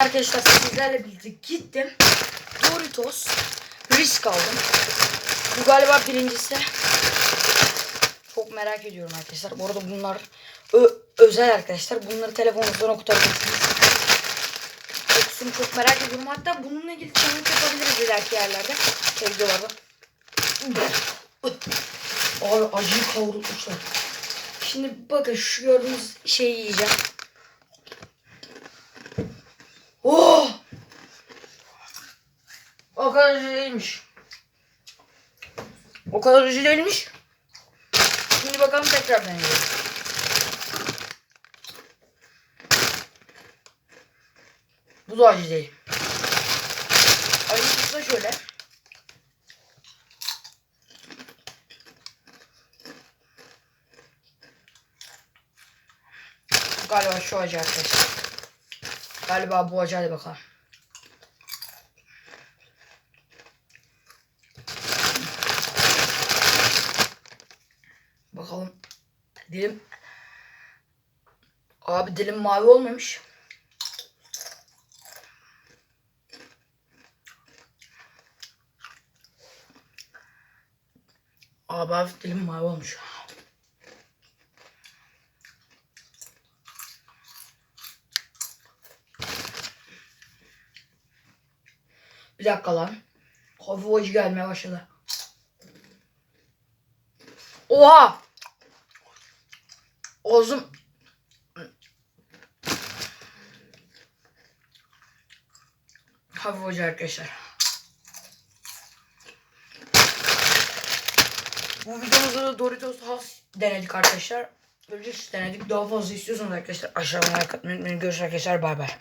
Arkadaşlar sizlerle birlikte gittim. Doritos risk aldım. Bu galiba birincisi. Çok merak ediyorum arkadaşlar. Bu arada bunlar özel arkadaşlar. Bunları telefonunuzdan okutabilirsiniz. Kokusunu çok merak ediyorum. Hatta bununla ilgili challenge yapabiliriz ileriki yerlerde. Şey videolarda. Abi acıyı kavrulmuşlar. Şimdi bakın şu gördüğünüz şeyi yiyeceğim. Oh! O kadar acı değilmiş. O kadar acı değilmiş. Şimdi bakalım tekrar deneyelim. Bu da acı değil. Acısı da şöyle. Galiba şu acı arkadaşlar. Galiba bu acı hadi bakalım. Bakalım. Dilim. Abi dilim mavi olmamış. Abi hafif dilim mavi olmuş. Bir dakika lan. Hafif acı gelmeye başladı. Oha! Ağzım... Hafif acı arkadaşlar. Bu videomuzda da Doritos Has denedik arkadaşlar. Böyle denedik. Daha fazla istiyorsanız arkadaşlar aşağıdan like atmayı unutmayın. Görüşürüz arkadaşlar. Bay bay.